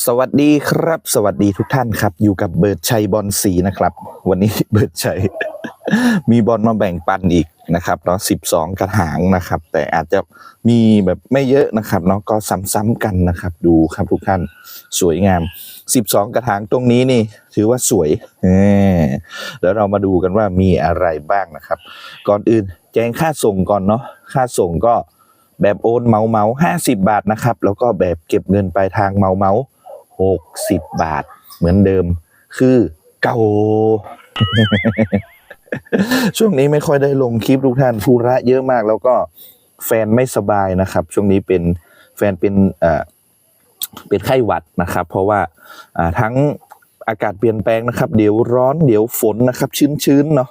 สวัสดีครับ สวัสดีทุกท่านครับ อยู่กับเบิร์ดชัยบอลสีนะครับ วันนี้เบิร์ดชัย มีบอลมาแบ่งปันอีกนะครับเนาะสิบสองกระถางนะครับ แต่อาจจะมีแบบไม่เยอะนะครับเนาะก็ซ้ำๆกันนะครับ ดูครับทุกท่านสวยงามสิบสองกระถางตรงนี้นี่ ถือว่าสวยเออแล้วเรามาดูกันว่ามีอะไรบ้างนะครับ ก่อนอื่นแจ้งค่าส่งก่อนเนาะค่าส่งก็แบบโอนเมาเมาห้าสิบาทนะครับ แล้วก็แบบเก็บเงินปลายทางเมาเมา หกสิบบาท เหมือนเดิม คือเก่า ช่วงนี้ไม่ค่อยได้ลงคลิปทุกท่านธุระเยอะมาก แล้วก็แฟนไม่สบายนะครับ ช่วงนี้เป็นแฟนเป็นเอ่อเป็นไข้หวัดนะครับ เพราะว่าอ่าทั้งอากาศเปลี่ยนแปลงนะครับ เดี๋ยวร้อนเดี๋ยวฝนนะครับ ชื้นๆเนาะ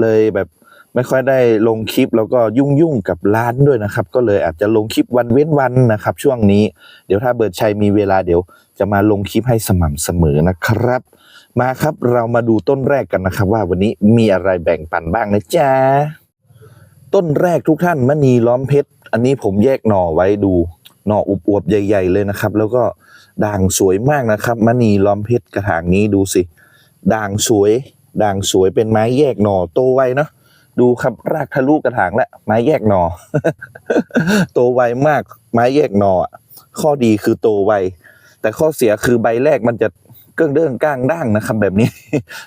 เลยแบบ ไม่ค่อยได้ลงคลิปแล้วก็ยุ่งๆกับร้านด้วยนะครับ ก็เลยอาจจะลงคลิปวันเว้นวันนะครับ ช่วงนี้เดี๋ยวถ้าเบิร์ดชัยมีเวลาเดี๋ยว จะมาลงคลิปให้สม่ำเสมอนะครับ มาครับเรามาดูต้นแรกกันนะครับ ว่าวันนี้มีอะไรแบ่งปันบ้างนะจ๊ะต้นแรกทุกท่านมณีล้อมเพชร อันนี้ผมแยกหน่อไว้ดูหน่ออุบอวบใหญ่ ๆ เลยนะครับ แล้วก็ด่างสวยมากนะครับมณีล้อมเพชรกระถางนี้ดูสิ ด่างสวย ด่างสวยเป็นไม้แยกหน่อโตไวเนาะ ดูครับรากทะลุกระถางและไม้แยกหนอโตไวมากไม้แยกหนออะข้อดีคือโตไว แต่ข้อเสียคือใบแรกมันจะเก้งเด้งก้างด่างนะครับ แบบนี้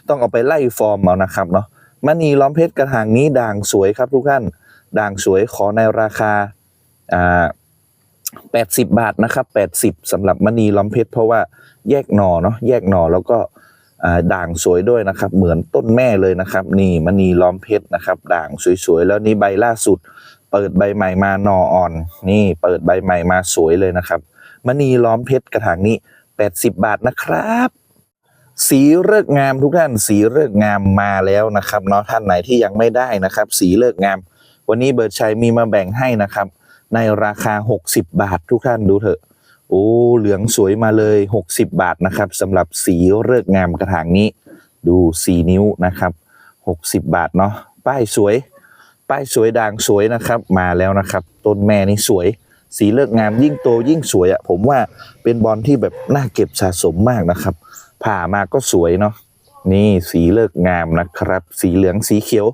ต้องเอาไปไล่ฟอร์มเอานะครับเนาะมณีล้อมเพชรกระถางนี้ด่างสวยครับทุกท่าน ด่างสวยขอในราคาอ่าแปดสิบาทนะครับแปดสิบสำหรับมณีล้อมเพชรเพราะว่าแยกหนอเนาะแยกหนอแล้วก็ ด่างสวยด้วยนะครับ เหมือนต้นแม่เลยนะครับ นี่มณีล้อมเพชรนะครับ ด่างสวยๆ แล้วนี่ใบล่าสุด เปิดใบใหม่มาหน่ออ่อน นี่เปิดใบใหม่มาสวยเลยนะครับมณีล้อมเพชรกระถางนี้ 80 บาทนะครับสีเลิกงามทุกท่านสีเลิกงามมาแล้วนะครับเนาะท่านไหนที่ยังไม่ได้นะครับ สีเลิกงาม วันนี้เบิร์ดชัยมีมาแบ่งให้นะครับ ในราคา 60 บาททุกท่านดูเถอะ โอ้เหลืองสวยมาเลย 60 บาทนะครับสำหรับสีเลิกงามกระถางนี้ ดู 4 นิ้วนะครับ 60 บาทเนาะป้ายสวย ป้ายสวยด่างสวยนะครับ มาแล้วนะครับ ต้นแม่นี่สวย สีเลิกงามยิ่งโตยิ่งสวยอะ่ะผมว่าเป็นบอลที่แบบน่าเก็บสะสมมากนะครับ ผ่ามาก็สวยเนาะนี่สีเลิกงามนะครับ สีเหลืองสีเขียว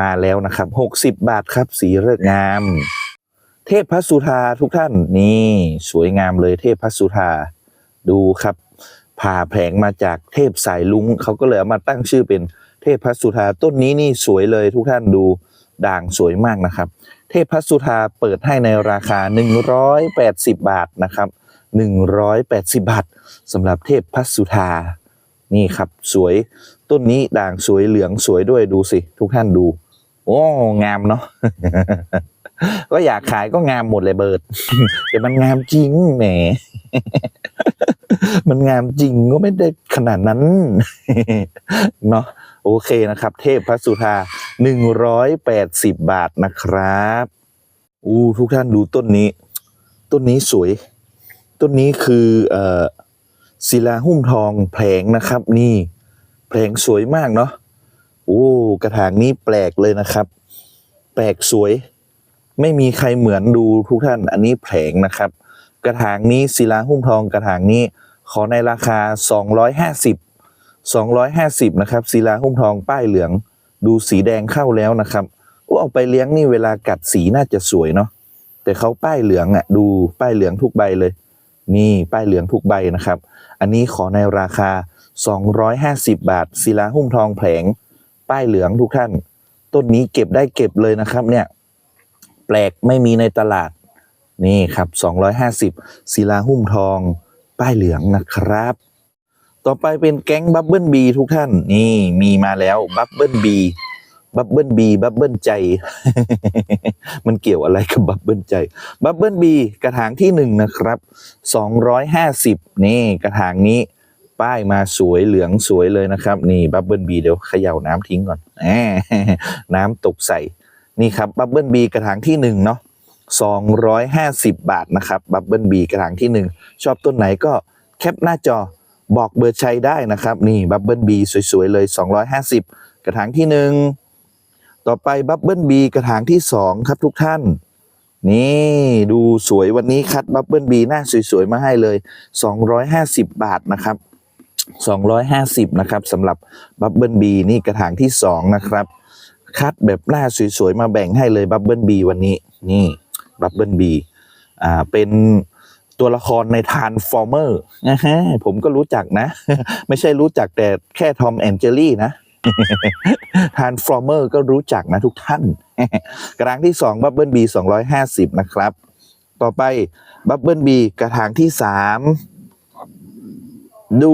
มาแล้วนะครับ 60 บาทครับ สีเลิกงาม เทพพัสุธาทุกท่านนี่สวยงามเลยเทพพัสุธาดูครับผ่าแผงมาจากเทพสายลุงเขาก็เลยเอามาตั้งชื่อเป็นเทพพัสุธาต้นนี้นี่สวยเลยทุกท่านดูด่างสวยมากนะครับ เทพพัสุธาเปิดให้ในราคา 180 บาทนะครับ 180 บาทสำหรับเทพพัสุธานี่ครับสวยต้นนี้ด่างสวยเหลืองสวยด้วยดูสิ ทุกท่านดูโอ้งามเนาะ ก็อยากขายก็งามหมดเลยเบิร์ดแต่มันงามจริงแหม มันงามจริงก็ไม่ได้ขนาดนั้น เนาะโอเคนะครับ เทพพระสุธาหนึ่งร้อยแปดสิบบาทนะครับอู้ทุกท่านดูต้นนี้ ต้นนี้สวย ต้นนี้คือเอ่อศิลาหุ้มทองแผลงนะครับ นี่แผลงสวยมากเนาะโอ้กระถางนี้แปลกเลยนะครับ แปลกสวย ไม่มีใครเหมือนดูทุกท่าน อันนี้แผลงนะครับ กระถางนี้ศิลาหุ้มทองกระถางนี้ขอในราคา 250 250นะครับศิลาหุ้มทองป้ายเหลือง ดูสีแดงเข้าแล้วนะครับโอ้เอาไปเลี้ยงนี่เวลากัดสีน่าจะสวยเนาะแต่เขาป้ายเหลืองอะดูป้ายเหลืองทุกใบเลย นี่ป้ายเหลืองทุกใบนะครับ อันนี้ขอในราคา 250 บาทศิลาหุ้มทองแผลงป้ายเหลืองทุกท่าน ต้นนี้เก็บได้เก็บเลยนะครับเนี่ย แปลกไม่มีในตลาด นี่ครับ 250ศิลาหุ้มทอง ป้ายเหลืองนะครับ ต่อไปเป็นแก๊งบับเบิลบีทุกท่าน นี่มีมาแล้วบับเบิลบีบับเบิลบีบับเบิลใจ มันเกี่ยวอะไรกับบับเบิลใจบับเบิลบีกระถางที่หนึ่งนะครับ 250 นี่กระถางนี้ ป้ายมาสวยเหลืองสวยเลยนะครับ นี่บับเบิลบีเดี๋ยวเขย่าน้ำทิ้งก่อน น้ำตกใส่ นี่ครับบับเบิลบีกระถางที่หนึ่งเนาะ250 บาทนะครับบับเบิลบีกระถางที่หนึ่งชอบต้นไหนก็แคปหน้าจอบอกเบอร์ชัยได้นะครับ นี่บับเบิลบีสวยๆเลย 250 กระถางที่หนึ่งต่อไปบับเบิลบีกระถางที่สองครับทุกท่าน นี่ดูสวยวันนี้คัดบับเบิลบีหน้าสวยๆ มาให้เลย 250 บาทนะครับ 250 นะครับสำหรับบับเบิลบีนี่กระถางที่ 2 นะครับ คัดแบบหน้าสวยๆ มาแบ่งให้เลยบับเบิลบีวันนี้ นี่บับเบิลบีอ่าเป็นตัวละครในทานฟอร์เมอร์นะฮะผมก็รู้จักนะ ไม่ใช่รู้จักแต่แค่ทอมแอนเจลี่นะทานฟอร์เมอร์ก็รู้จักนะทุกท่าน กระถางที่2บับเบิลบี250นะครับ ต่อไปบับเบิลบีกระถางที่ 3ดู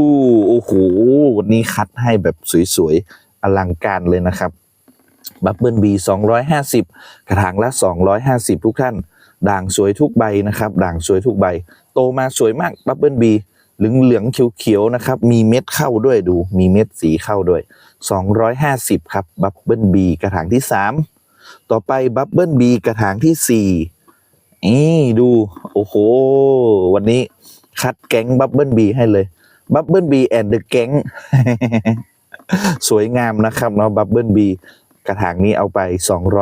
โอ้โห วันนี้คัดให้แบบสวย ๆ อลังการเลยนะครับ บับเบิลบี250 กระถางละ 250 ทุกท่าน ด่างสวยทุกใบนะครับ ด่างสวยทุกใบ โตมาสวยมากบับเบิลบีเหลืองเหลืองๆเขียวๆนะครับ มีเม็ดเข้าด้วยดู มีเม็ดสีเข้าด้วย 250 ครับบับเบิลบีกระถางที่ 3 ต่อไปบับเบิลบีกระถางที่ 4 นี่ดู โอ้โห วันนี้คัดแก๊งบับเบิลบีให้เลยบับเบิลบีแอนด์เดอะแก๊งสวยงามนะครับเนาะบับเบิลบี กระถางนี้เอาไป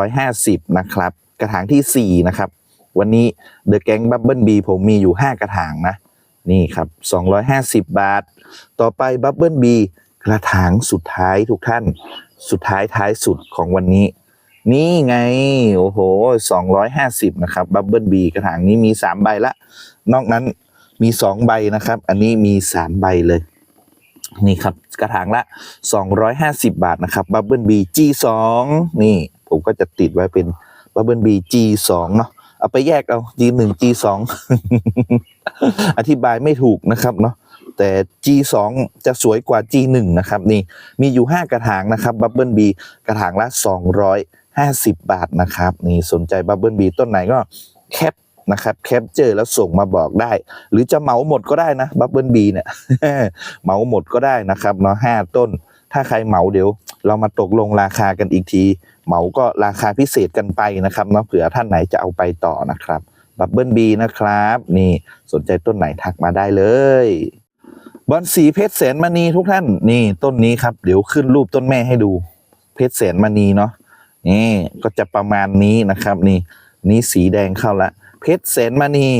250 นะครับ กระถางที่ 4 นะครับ วันนี้เดอะแก๊งบับเบิลบีผมมีอยู่ 5 กระถางนะ นี่ครับ 250 บาท ต่อไปบับเบิลบีกระถางสุดท้ายทุกท่าน สุดท้ายท้ายสุดของวันนี้ นี่ไง โอ้โห 250 นะครับบับเบิลบีกระถางนี้มี 3 ใบละ นอกนั้นมี 2 ใบนะครับ อันนี้มี 3 ใบเลย นี่ครับกระถางละ 250 บาทนะครับบับเบิลบี G2 นี่ ผมก็จะติดไว้เป็นบับเบิลบี G2 เนาะเอาไปแยกเอา G1 G2 อธิบายไม่ถูกนะครับเนาะแต่ G2 จะสวยกว่า G1 นะครับนี่มีอยู่ 5 กระถางนะครับบับเบิลบีกระถางละ 250 บาทนะครับ นี่สนใจบับเบิลบีต้นไหนก็แคป นะครับแคปเจอร์แล้วส่งมาบอกได้ หรือจะเหมาหมดก็ได้นะบับเบิลบีเนี่ยเหมาหมดก็ได้นะครับเนาะห้าต้น ถ้าใครเหมาเดี๋ยวเรามาตกลงราคากันอีกที เหมาก็ราคาพิเศษกันไปนะครับเนาะเผื่อท่านไหนจะเอาไปต่อนะครับบับเบิลบีนะครับ นี่สนใจต้นไหนทักมาได้เลยบอนสีเพชรแสนมณีทุกท่านนี่ต้นนี้ครับ เดี๋ยวขึ้นรูปต้นแม่ให้ดู เพชรแสนมณีเนาะนี่ก็จะประมาณนี้นะครับ นี่ นี่สีแดงเข้าละ เพชรแสนมณี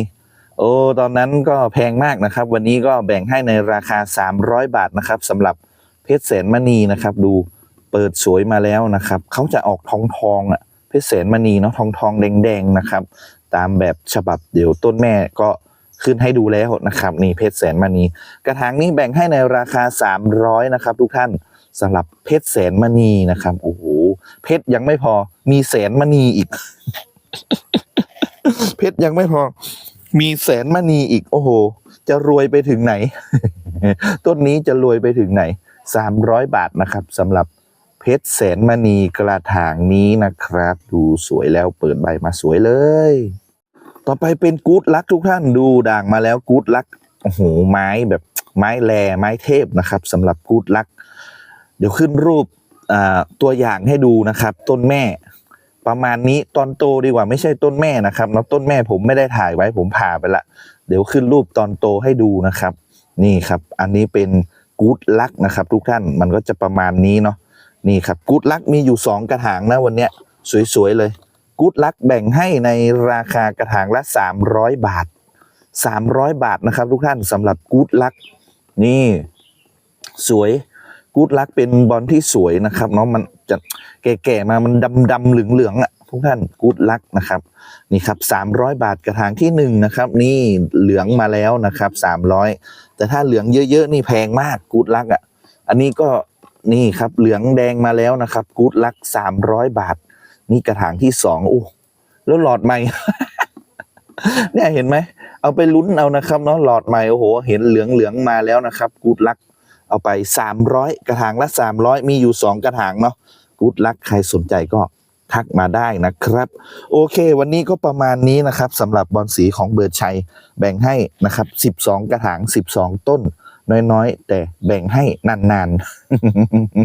โอ้ตอนนั้นก็แพงมากนะครับ วันนี้ก็แบ่งให้ในราคา 300 บาทนะครับสำหรับเพชรแสนมณีนะครับ ดูเปิดสวยมาแล้วนะครับเขาจะออกทองทองอะเพชรแสนมณีเนาะทองทองแดงแดงๆนะครับ ตามแบบฉบับเดี๋ยวต้นแม่ก็ขึ้นให้ดูแล้วนะครับ นี่เพชรแสนมณีกระถางนี้แบ่งให้ในราคา 300นะครับ ทุกท่านสำหรับเพชรแสนมณีนะครับโอ้โหเพชรยังไม่พอมีแสนมณีอีก เพชรยังไม่พอ มีแสนมณีอีก โอ้โห จะรวยไปถึงไหน ต้นนี้จะรวยไปถึงไหน300บาทนะครับสำหรับเพชรแสนมณีกระถางนี้นะครับ ดูสวยแล้วเปิดใบมาสวยเลย ต่อไปเป็นกู๊ดลักทุกท่านดูด่างมาแล้วกู๊ดลักโอ้โหไม้แบบไม้แลไม้เทพนะครับสำหรับกู๊ดลัก เดี๋ยวขึ้นรูปตัวอย่างให้ดูนะครับ ต้นแม่ ประมาณนี้ตอนโตดีกว่าไม่ใช่ต้นแม่นะครับเนาะต้นแม่ผมไม่ได้ถ่ายไว้ผมผ่าไปละ เดี๋ยวขึ้นรูปตอนโตให้ดูนะครับ นี่ครับ อันนี้เป็นกู๊ดลักนะครับ ทุกท่านมันก็จะประมาณนี้เนาะนี่ครับกู๊ดลักมีอยู่ 2 กระถางนะวันเนี้ยสวยๆเลยกู๊ดลักแบ่งให้ในราคากระถางละ 300 บาท 300 บาทนะครับ ทุกท่านสำหรับกู๊ดลักนี่ สวยกู๊ดลักเป็นบอลที่สวยนะครับเนาะมัน จะแก่ๆมามันดำดำๆเหลืองเหลืองๆอะทุกท่านกูดลักนะครับนี่ครับสามร้อยบาทกระถางที่หนึ่งนะครับนี่เหลืองมาแล้วนะครับสามร้อยแต่ถ้าเหลืองเยอะๆนี่แพงมากกูดลักอะอันนี้ก็นี่ครับเหลืองแดงมาแล้วนะครับกูดลักสามร้อยบาท นี่กระถางที่สองโอ้แล้วหลอดใหม่ เนี่ยเห็นไหมเอาไปลุ้นเอานะครับเนาะหลอดใหม่โอ้โหเห็นเหลืองเหลืองๆมาแล้วนะครับกูดลักเอาไป 300 กระถางละ 300 มีอยู่ 2 กระถางเนาะ กูดลักใครสนใจก็ทักมาได้นะครับ โอเค วันนี้ก็ประมาณนี้นะครับสำหรับบอลสีของเบิร์ดชัย แบ่งให้นะครับ 12 กระถาง 12 ต้น น้อยๆ แต่แบ่งให้นาน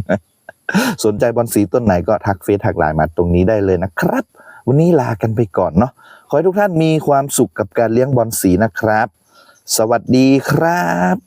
ๆ สนใจบอลสีต้นไหนก็ทักเฟซทักไลน์มาตรงนี้ได้เลยนะครับ วันนี้ลากันไปก่อนเนาะขอให้ทุกท่านมีความสุขกับการเลี้ยงบอลสีนะครับ สวัสดีครับ